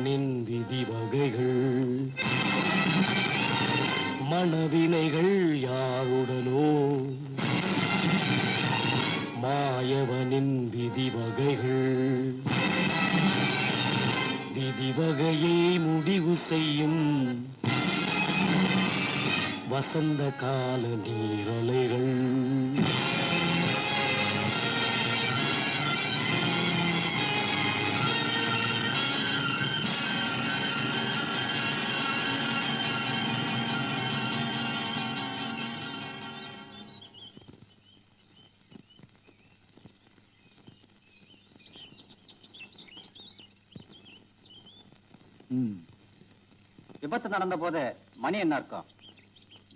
மனிதனின் விதி வகைகள். மனவினைகள் யாருடனோ. மாயவனின் விதி வகைகள். விதி வகையை முடிவு செய்யும். வசந்த கால நீரலைகள். விபத்து நடந்த போது மணி என்ன இருக்கும்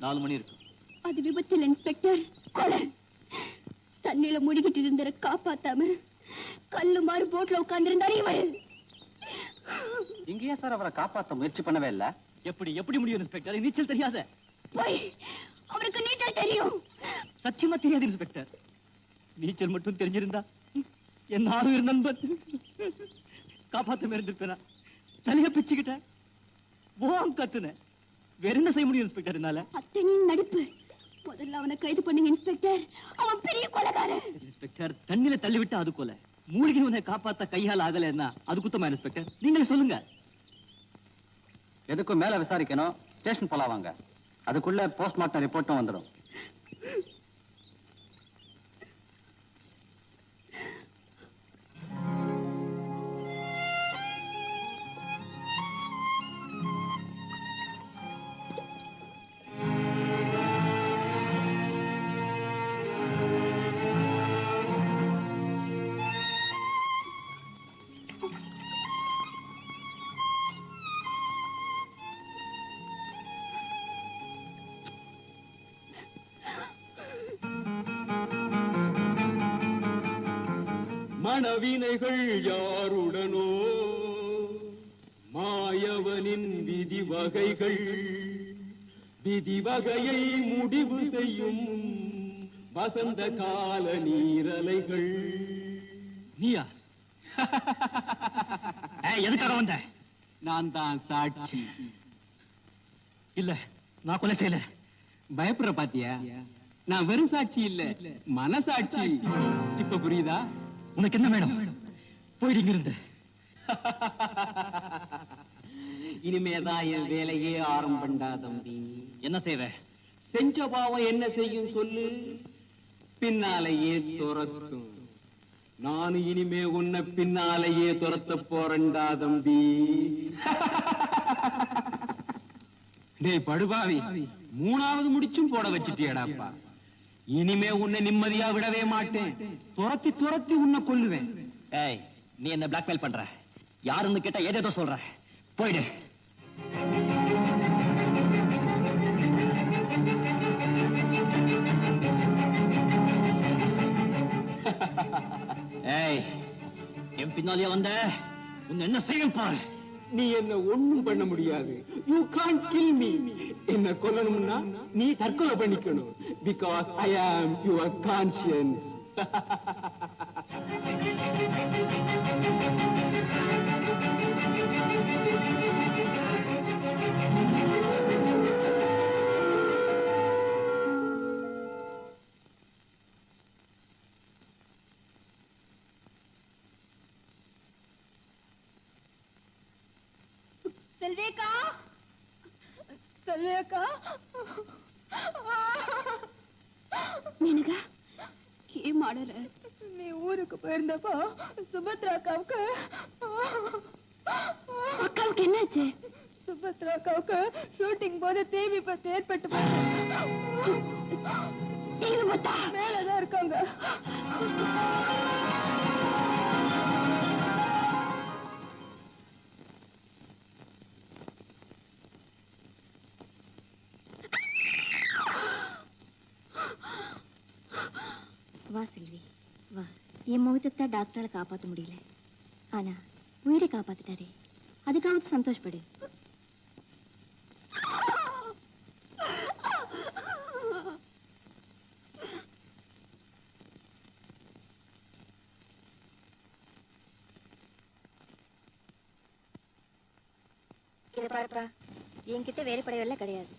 நாலு மணி இருக்கும் அது விபத்தில் இன்ஸ்பெக்டர். கொலை தண்ணியில முழுகிட்டு இருந்தர காப்பாத்தாம கல்லு மாறு போட்ல உட்கார்ந்திருந்தாரு இவர். இங்கேயே சார் அவரை காப்பாத்த முயற்சி பண்ணவே இல்ல? எப்படி எப்படி முடியும் இன்ஸ்பெக்டர்? நீச்சல் தெரியாத. அவருக்கு நீச்சல் தெரியும். சத்தியமா தெரியாது இன்ஸ்பெக்டர். நீச்சல் மட்டும் தெரிஞ்சிருந்தா என் ஆளுநர் நண்பன் காப்பாத்த இருந்திருப்பேனா தலைய பிச்சுக்கிட்டேன். ஓம் கத்துனேன். வேற என்ன செய்ய முடியும் இன்ஸ்பெக்டர் என்னால? அத்தனையும் நடிப்பு. முதல்ல அவனை கைது பண்ணுங்க இன்ஸ்பெக்டர் அவன் பெரிய கொலைகாரன். இன்ஸ்பெக்டர் தண்ணில தள்ளி விட்டு அது கொலை. மூழ்கினவனை காப்பாத்த கையால் ஆகலைன்னா அது குத்தமா இன்ஸ்பெக்டர் நீங்களே சொல்லுங்க. எதுக்கும் மேல விசாரிக்கணும். ஸ்டேஷன் போலாம் வாங்க. அதுக்குள்ள போஸ்ட்மார்ட்டம் ரிப்போர்ட்டும் வந்துடும் மனவினைகள் யாருடனோ? மாயவனின் விதி வகைகள். விதி வகையை முடிவு செய்யும் வசந்த கால நீரலைகள். நீயா? எதுக்காக வந்த? நான் தான் சாட்சி. இல்ல நான் கொலை செய்யல. பயப்படுற பாத்தியா? நான் வெறும் சாட்சி இல்ல மனசாட்சி. இப்ப புரியுதா? உனக்கு என்ன வேணும்? போயிடுங்க இருந்து இனிமேதான் என் வேலையே ஆரம்பண்டா தம்பி. என்ன செய்வ? செஞ்ச பாவம் என்ன செய்யும் சொல்லு. பின்னாலேயே துரத்தும். நான் இனிமே உன்னை பின்னாலேயே துரத்த போறேன்டா தம்பி. டேய் படுபாவி. மூணாவது முடிச்சும் போட வச்சுட்டியடாப்பா. இனிமே உன்னை நிம்மதியா விடவே மாட்டேன். துரத்தி துரத்தி உன்னை கொல்லுவேன். ஏய் நீ என்ன பிளாக்மெயில் பண்ற? யாருன்னு கேட்டா ஏதேதோ சொல்ற. போயிடு. ஏய் என் பின்னாலே வந்த உன்னை என்ன செய்யும் பாரு. நீ என்ன ஒண்ணும் பண்ண முடியாது. யூ கான் கில் மீ என்ன கொல்லணும்னா நீ தற்கொலை பண்ணிக்கணும். Because I am your conscious செல்வேகா செல்வேக்கா Menaka ஏன் மாடற நீ ஊருக்கு போயிருந்தப்போ சுபத்ரா அக்காவுக்கு அக்காவுக்கு என்னாச்சு? சுபத்ரா அக்காவுக்கு ஷூட்டிங் போது தீ விபத்து ஏற்பட்டு போச்சு. மேலதான் இருக்காங்க. டாக்டரால காப்பாத்த முடியல. ஆனா உயிரை காப்பாத்திட்டாரே. அதுக்காவது சந்தோஷப்படு. இதை பாருப்பா. என்கிட்ட வேறு புடவைலாம் கிடையாது.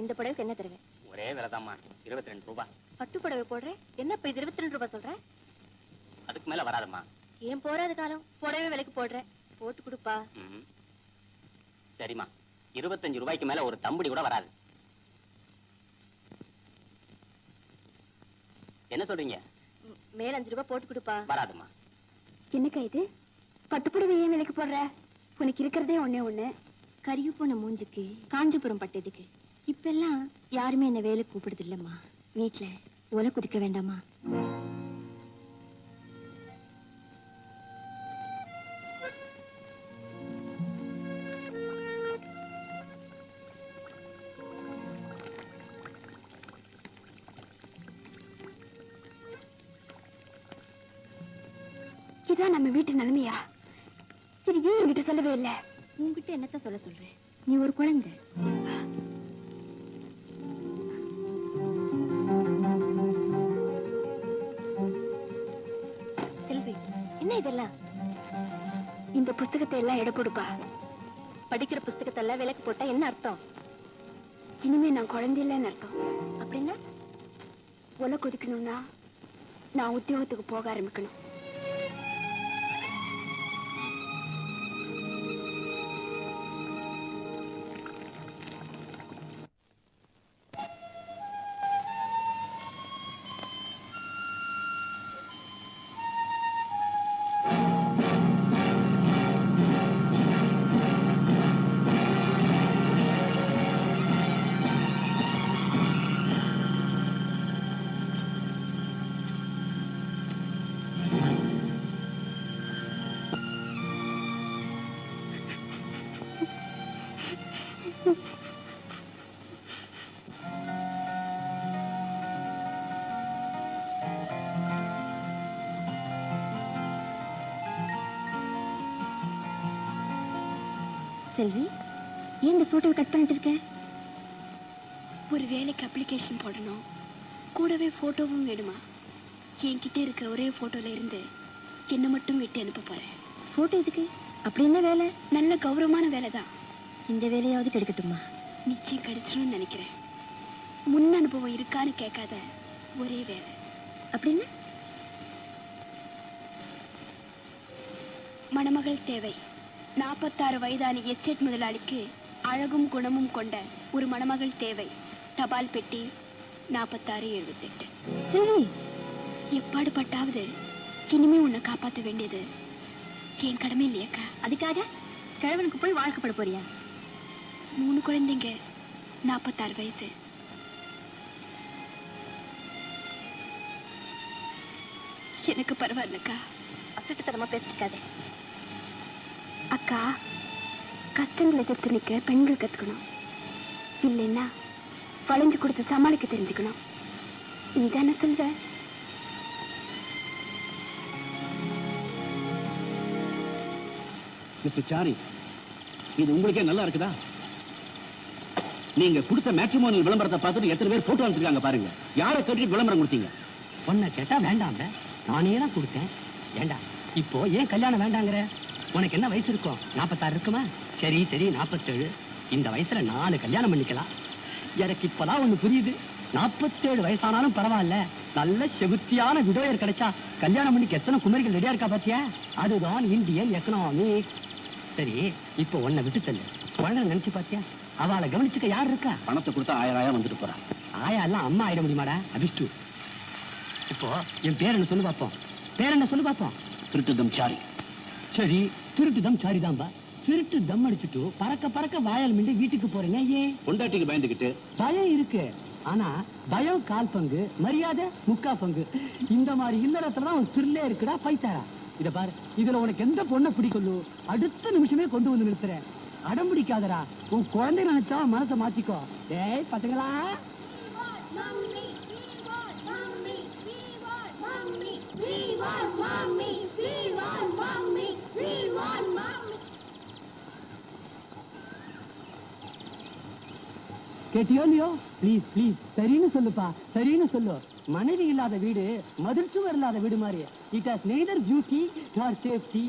இந்த புடவைக்கு என்ன தருவேன் ஒரே விலைதாம்மா. இருபத்தி ரெண்டு ரூபாய் பட்டு புடவை போடுறேன். என்ன இப்ப இருபத்தி ரெண்டு ரூபாய் சொல்றேன் அதுக்கு மேல வராதம்மா. ஏன் போறாத காலம்? புடவை விலைக்கு போடுறேன். போட்டு கொடுப்பா. ம். சரிம்மா. இருபத்தஞ்சு ரூபாய்க்கு மேல ஒரு தம்புடி கூட வராது. என்ன சொல்றீங்க? மேல அஞ்சு ரூபாய் போட்டு கொடுப்பா. வராதும்மா. என்னக்கா இது? பட்டுப்புடவை ஏன் விலைக்கு போடுற? உனக்கு இருக்கிறதே ஒண்ணே ஒண்ணு. கருகி போன மூஞ்சுக்கு காஞ்சிபுரம் பட்டதுக்கு. இப்பெல்லாம் யாருமே என்ன வேலை கூப்பிடுது இல்லம்மா வீட்டுல ஒலை குதிக்க வேண்டாமா? இதான் நம்ம வீட்டு நிலைமையா? இது ஏன் என்கிட்ட சொல்லவே இல்லை? உன்கிட்ட என்னத்த சொல்ல சொல்ற? நீ ஒரு குழந்தை. செல்வி என்ன இதெல்லாம்? இந்த புஸ்தகத்தை எல்லாம் எடை போடுப்பா படிக்கிற புஸ்தகத்தை எல்லாம் விலைக்கு போட்டா என்ன அர்த்தம்? இனிமே நான் குழந்தை இல்லைன்னு அர்த்தம். அப்படின்னா? ஒலை கொதிக்கணும்னா நான் உத்தியோகத்துக்கு போக ஆரம்பிக்கணும். செல்வி ஏன் இந்த போட்டோவை கட் பண்ணிட்டு இருக்க? ஒரு வேலைக்கு அப்ளிகேஷன் போடணும். கூடவே போட்டோவும் வேணுமா? என்கிட்ட இருக்கிற ஒரே போட்டோல இருந்து என்ன மட்டும் விட்டு அனுப்ப போறேன். போட்டோ எதுக்கு? அப்படி என்ன வேலை? நல்ல கௌரவமான வேலை தான் இந்த வேலையாவது கிடைக்கட்டுமா? நிச்சயம் கிடைச்சிடும்னு நினைக்கிறேன். முன் அனுபவம் இருக்கான்னு கேட்காத ஒரே வேலை. அப்படின்னா மணமகள் தேவை. நாற்பத்தாறு வயதான எஸ்டேட் முதலாளிக்கு அழகும் குணமும் கொண்ட ஒரு மணமகள் தேவை. தபால் பெட்டி நாற்பத்தாறு எழுபத்தெட்டு. செல்வி எப்பாடு பட்டாவது இனிமே உன்னை காப்பாற்ற வேண்டியது என் கடமை இல்லையாக்கா அதுக்காக கிழவனுக்கு போய் வாழ்க்கப்பட போறியா? மூணு குழந்தைங்க நாற்பத்தாறு வயசு. எனக்கு பரவாயில்லக்கா அசட்டுத்தனமா பேசிக்காதே. அக்கா கஷ்டங்களை எதிர்த்து நிற்க பெண்கள் கத்துக்கணும் இல்லைன்னா வளைஞ்சு கொடுத்து சமாளிக்க தெரிஞ்சுக்கணும். நீ தானே சொல்ற? மிஸ்டர் சாரி இது உங்களுக்கே நல்லா இருக்குதா? நீங்க கொடுத்த மேட்ரிமோனியல் விளம்பரத்தை பார்த்துட்டு எத்தனை பேர் போட்டோ அனுப்பிச்சிருக்காங்க பாருங்க. யாரை கட்டிட்டு விளம்பரம் கொடுத்தீங்க? பொண்ணை கேட்டா வேண்டாங்க நானே தான் கொடுத்தேன். ஏண்டா இப்போ ஏன் கல்யாணம் வேண்டாங்கிற? உனக்கு என்ன வயசு இருக்கும் நாற்பத்தாறு இருக்குமா? சரி சரி நாற்பத்தேழு இந்த வயசுல நாலு கல்யாணம் பண்ணிக்கலாம். எனக்கு இப்பதான் ஒண்ணு புரியுது. நாற்பத்தேழு வயசானாலும் பரவாயில்ல. நல்ல செகுத்தியான விடோயர் கிடைச்சா கல்யாணம் பண்ணிக்க எத்தனை குமரிகள் ரெடியா இருக்கா பாத்தியா? அதுதான் இந்தியன் எக்கனாமி சரி இப்போ உன்னை விட்டு தள்ளு குழந்தை நினைச்சு பாத்தியா? அவளை கவனிச்சுக்க யார் இருக்கா? பணத்தை கொடுத்தா ஆயிரம் ஆயிரம் வந்துட்டு போறான் ஆயா எல்லாம் அம்மா ஆயிட முடியுமாடா? அபிஷ்டு. இப்போ என் பேர் என்ன சொல்லு பார்ப்போம் பேர் என்ன சொல்லு பார்ப்போம் திருட்டுதம் சாரி. சரி திருட்டு தம் சாரிதான்பா திருட்டு தம் அடிச்சுட்டு பறக்க பறக்க வாயால் மிண்டு வீட்டுக்கு போறேங்க ஏன் பொண்டாட்டிக்கு பயந்துகிட்டு? பயம் இருக்கு. ஆனா பயம் கால் பங்கு மரியாதை முக்கா பங்கு. இந்த மாதிரி இல்லறத்துல தான் ஒரு திருளே இருக்குடா பைசாரா. இத பாரு இதுல உனக்கு எந்த பொண்ணை பிடிக்கலோ அடுத்த நிமிஷமே கொண்டு வந்து நிறுத்துறேன். அடம் பிடிக்காதடா. உன் குழந்தை நினைச்சா மனசை மாத்திக்கோ. டேய் பசங்களா. கேட்டியோ இல்லையோ? ப்ளீஸ் ப்ளீஸ் சரின்னு சொல்லுப்பா. சரின்னு சொல்லு. மனைவி இல்லாத வீடு மதில் சுவர் இல்லாத வீடு மாதிரி. It has neither beauty nor safety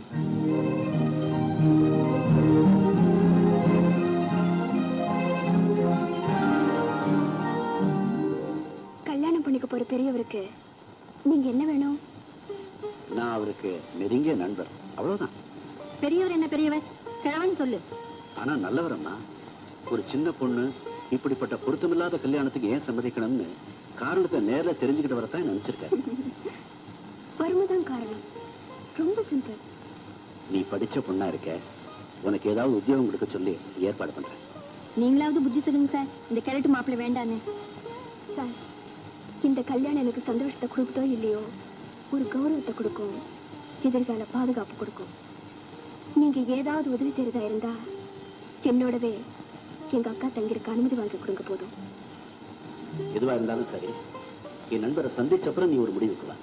கல்யாணம் பண்ணிக்க போற பெரியவருக்கு நீங்க என்ன வேணும்? நான் அவருக்கு நெருங்கிய நண்பர். அவ்வளவுதான். பெரியவர் என்ன பெரியவர்? கிழவன் சொல்லு. ஆனா நல்லவரம்மா ஒரு சின்ன பொண்ணு இப்படிப்பட்ட பொருத்தமில்லாத கல்யாணத்துக்கு ஏன் சம்மதிக்கணும்னு காரணத்தை நேர்ல தெரிஞ்சுக்கிட்டு வரத்தான் நினைச்சிருக்கேன். வறுமைதான் காரணம். ரொம்ப சிம்பிள் நீ படிச்ச பொண்ணா இருக்க உனக்கு ஏதாவது உத்தியோகம் கொடுக்க சொல்லி ஏற்பாடு பண்றேன். நீங்களாவது புத்தி சொல்லுங்க சார். இந்த கிழட்டு மாப்பிள்ளை வேண்டான்னு. சார் இந்த கல்யாணம் எனக்கு சந்தோஷத்தை கொடுக்குதோ இல்லையோ? ஒரு கௌரவத்தை கொடுக்கும். எதிர்கால பாதுகாப்பு கொடுக்கும். நீங்க ஏதாவது உதவி செய்யறதா இருந்தா என்னோடவே எங்க அக்கா தங்கிருக்க அனுமதி வாங்கி கொடுங்க போதும். எதுவா இருந்தாலும் சரி என் நண்பரை சந்திச்ச அப்புறம் நீ ஒரு முடிவுக்கு வா.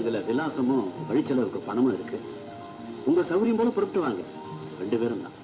இதுல விலாசமும் வழிச்செலவுக்கு பணமும் இருக்கு. உங்க சௌகரியம் போல புறப்பட்டு வாங்க. ரெண்டு பேரும் தான்.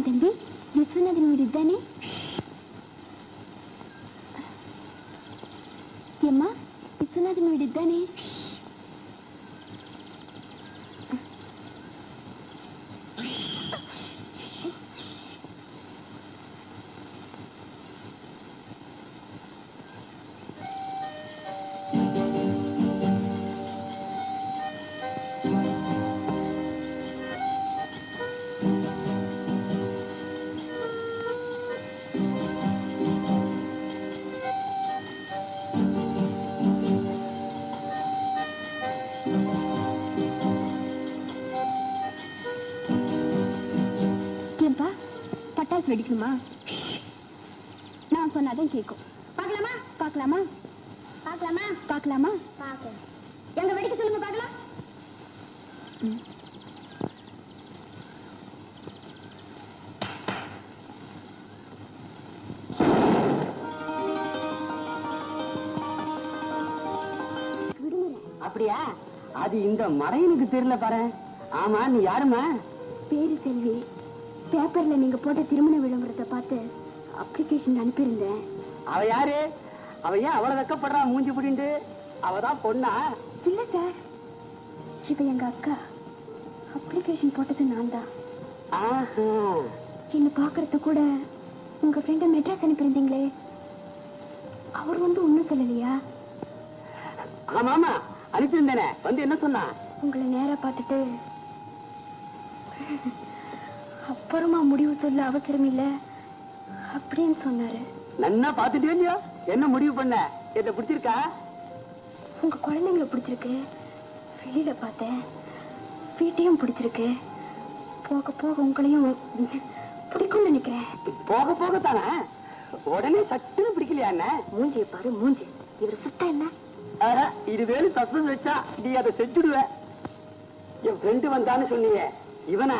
என் தம்பி விஸ்வநாதன் பட்டாசு வெடிக்கணுமா நான் சொன்னாதான் கேட்கும் பார்க்கலாமா? பார்க்கலாமா? பார்க்கலாமா? பார்க்கலாமா? பார்க்கலாம். எங்க வெடிக்க சொல்லுங்க பார்க்கலாம். அப்படியா? அது இந்த மறையனுக்கு தெரியல பாரு ஆமா நீ யாருமா பேரு செல்வி. பேப்பர்ல நீங்க போட்ட திருமண விளம்பரத்தை பார்த்து அப்ளிகேஷன் அனுப்பியிருந்தேன். அவ யாரு? அவ ஏன் அவ்வளவு வெக்கப்படுறா மூஞ்சி புடிண்டு? அவதான் பொண்ணா? இல்ல சார் இவ எங்க அக்கா அப்ளிகேஷன் போட்டது நான் தான். ஆஹா. என்ன பாக்குறது கூட உங்க ஃப்ரெண்ட மெட்ராஸ் அனுப்பியிருந்தீங்களே. அவர் வந்து ஒண்ணும் சொல்லலையா? ஆமா ஆமா அனுப்பியிருந்தேனே. வந்து என்ன சொன்னா? உங்களை நேரா பார்த்துட்டு அப்புறமா முடிவு சொல்ல அவசரம் இல்ல. அப்படின்னு சொன்னாரு. நன்னா பாத்துட்டே இல்லையா என்ன முடிவு பண்ண? என்ன பிடிச்சிருக்கா? உங்க குழந்தைங்களை பிடிச்சிருக்கு. வெளியில பார்த்தேன். வீட்டையும் பிடிச்சிருக்கு. போக போக உங்களையும் பிடிக்கும்னு நினைக்கிறேன். போக போக தானே? உடனே சட்டுன்னு பிடிக்கலையா என்ன? மூஞ்சியை பாரு மூஞ்சி. இவர் சுத்தா என்ன? இது வேலு சஸ்பென்ஸ் வச்சா நீ அதை செஞ்சுடுவ. என் ஃப்ரெண்டு வந்தான்னு சொன்னீங்க இவனா?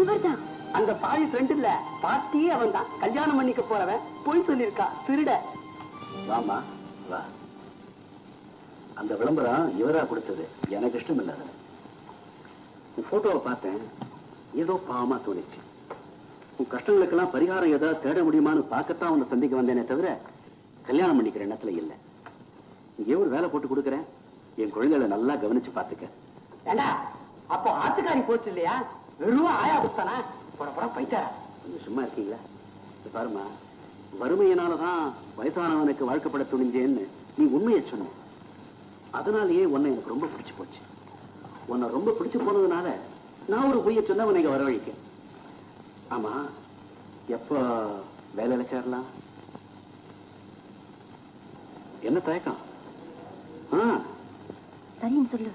இவர்தான். அந்த பாவி ஃப்ரெண்ட் இல்ல. பாட்டியே அவன் தான் கல்யாணம் பண்ணிக்க போறவன். பொய் சொல்லியிருக்கா. திருட. வாமா வா. அந்த விளம்பரம் இவரா கொடுத்தது. எனக்கு இஷ்டம் இல்லை. உன் போட்டோவை பார்த்தேன். ஏதோ பாவமா தோணுச்சு. உன் கஷ்டங்களுக்கெல்லாம் பரிகாரம் ஏதாவது தேட முடியுமான்னு பார்க்கத்தான் உன்னை சந்திக்க வந்தேனே தவிர கல்யாணம் பண்ணிக்கிற எண்ணத்துல இல்லை. இங்கே ஒரு வேலை போட்டு கொடுக்குறேன். என் குழந்தைகளை நல்லா கவனிச்சு பார்த்துக்க. அப்போ ஆத்துக்காரி போச்சு இல்லையா? வெறும் ஆயா புத்தானா போட போட போயிட்டாரா? கொஞ்சம் சும்மா இருக்கீங்களா? பாருமா வறுமையினாலதான் வயசானவனுக்கு வாழ்க்கப்பட துணிஞ்சேன்னு நீ உண்மையை சொன்ன. அதனாலேயே உன்னை எனக்கு ரொம்ப பிடிச்சு போச்சு. உன்னை ரொம்ப பிடிச்சு போனதுனால நான் ஒரு பொய்ய சொன்ன உன்னை இங்க வரவழைக்க ஆமா எப்போ வேலையில சேரலாம் என்ன தயக்கம்? ஆ. சரின்னு சொல்லு.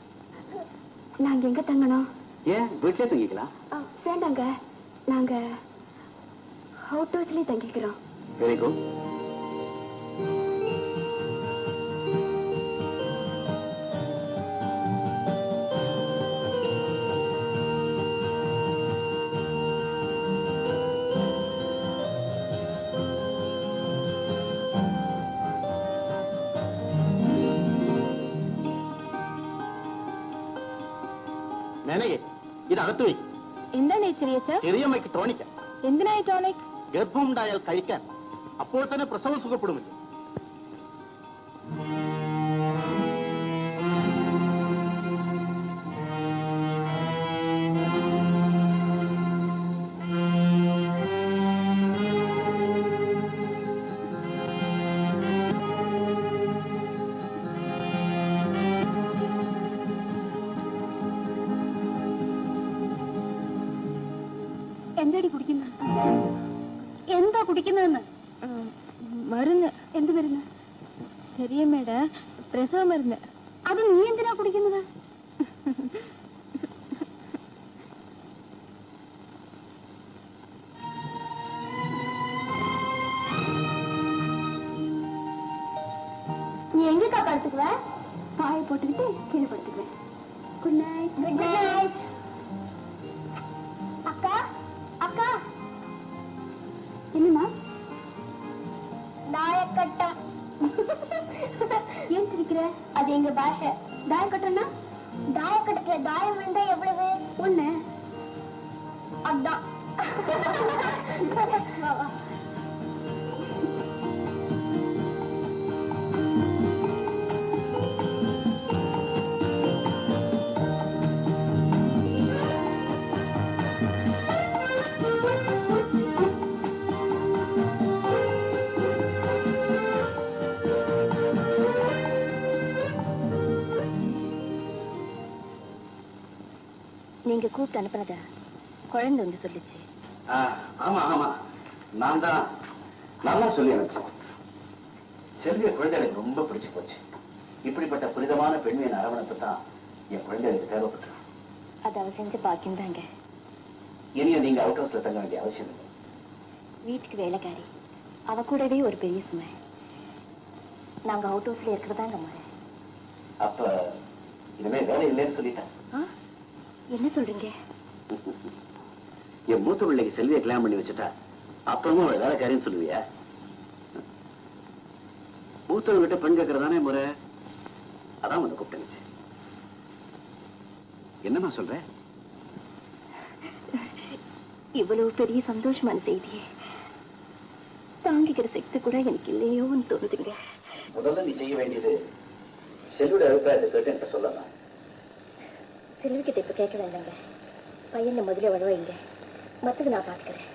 நாங்க எங்க தங்கணும்? ஏன் வீட்டிலே தங்கிக்கலாம் வேண்டாங்க. நாங்க அவுட் ஹவுஸ்லயே தங்கிக்கிறோம். வெரி குட் ഇത് അകത്ത് പോയി എന്താണ് ചെറിയച്ച ചെറിയമ്മയ്ക്ക് ടോണിക്ക. എന്തിനായി ടോണിക്? ഗർഭമുണ്ടായാൽ കഴിക്കാൻ. അപ്പോൾ തന്നെ പ്രസവം സുഖപ്പെടുമല്ലോ. കുടിക്കുന്നതെന്ന് മരുന്ന് എന്ത് മരുന്ന് ചെറിയമ്മയുടെ പ്രസവ മരുന്ന് അത് നീ എന്തിനാ കുടിക്കുന്നത് நீ எங்கக்கா படுத்துக்குவ பாயை போட்டுக்கிட்டு கீழே படுத்துக்குவேன் குட் நைட் குட் நைட் நீங்க கூப்பிட்டு அனுப்புனத குழந்தை வந்து சொல்லுச்சு. ஆமா ஆமா. நான் தான் தான் சொல்லி அனுப்பிச்சேன். செல்விய குழந்தை எனக்கு ரொம்ப பிடிச்சு போச்சு. இப்படிப்பட்ட புனிதமான பெண்மையின் அரவணைப்பு தான் என் குழந்தை எனக்கு தேவைப்பட்டு அது அவ செஞ்ச பாக்கியம் தாங்க. இனியும் நீங்க அவுட் ஹவுஸ்ல தங்க வேண்டிய அவசியம் இல்லை. வீட்டுக்கு வேலைக்காரி. அவ கூடவே ஒரு பெரிய சுமை. நாங்க அவுட் ஹவுஸ்ல இருக்கிறதாங்க முறை அப்ப இனிமே வேலை இல்லைன்னு சொல்லிட்டேன்? என்ன சொல்றீங்க? என் மூத்த பிள்ளைக்கு செல்வியை கல்யாணம் பண்ணி வச்சுட்டா அப்புறமும் அவளை வேலைக்காரின்னு சொல்லுவியா? மூத்தவங்கிட்ட பெண் கேட்கறதானே முறை? அதான் வந்து கூப்பிட்டுச்சு என்னம்மா சொல்ற? இவ்வளவு பெரிய சந்தோஷமான செய்தியே. தாங்கிக்கிற சக்தி கூட எனக்கு இல்லையோன்னு தோணுதுங்க. முதல்ல நீ செய்ய வேண்டியது செல்வியோட அபிப்பிராயத்தை கேட்டு என்கிட்ட சொல்லலாம் செல்விக்கிட்ட இப்போ கேட்க வேண்டாங்க பையனை முதல்ல விட மற்றது நான் பார்த்துக்கிறேன்.